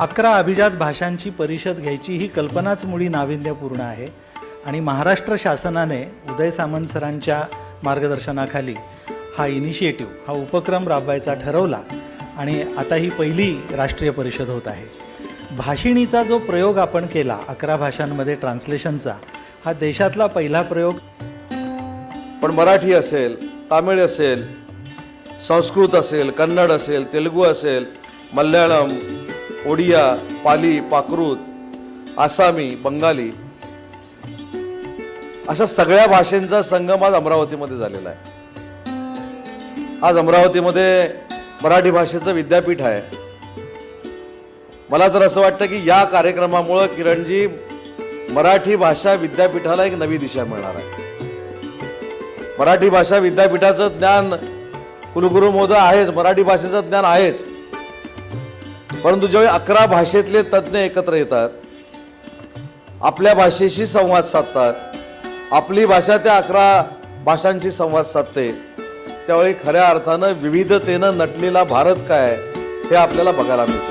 अकरा अभिजात भाषांची परिषद घ्यायची ही कल्पनाच मुळी नाविन्यपूर्ण आहे. आणि महाराष्ट्र शासनाने उदय सामंत सरांच्या मार्गदर्शनाखाली हा इनिशिएटिव्ह हा उपक्रम राबवायचा ठरवला आणि आता ही पहिली राष्ट्रीय परिषद होत आहे. भाषिणीचा जो प्रयोग आपण केला अकरा भाषांमध्ये ट्रान्सलेशनचा हा देशातला पहिला प्रयोग पण मराठी असेल तामिळ असेल संस्कृत असेल कन्नड असेल तेलुगू असेल मल्याळम ओडिया पाली पाकृत आसामी बंगाली अशा सगळ्या भाषेंचा संगम आज अमरावतीमध्ये झालेला आहे. आज अमरावतीमध्ये मराठी भाषेचं विद्यापीठ आहे. मला तर असं वाटतं की या कार्यक्रमामुळं किरणजी मराठी भाषा विद्यापीठाला एक नवी दिशा मिळणार आहे. मराठी भाषा विद्यापीठाचं ज्ञान कुलगुरू महोदय आहेच मराठी भाषेचं ज्ञान आहेच. परंतु ज्यावेळी अकरा भाषेतले तज्ज्ञ एकत्र येतात आपल्या भाषेशी संवाद साधतात आपली भाषा त्या अकरा भाषांशी संवाद साधते त्यावेळी खऱ्या अर्थानं विविधतेनं नटलेला भारत काय हे आपल्याला बघायला मिळतं.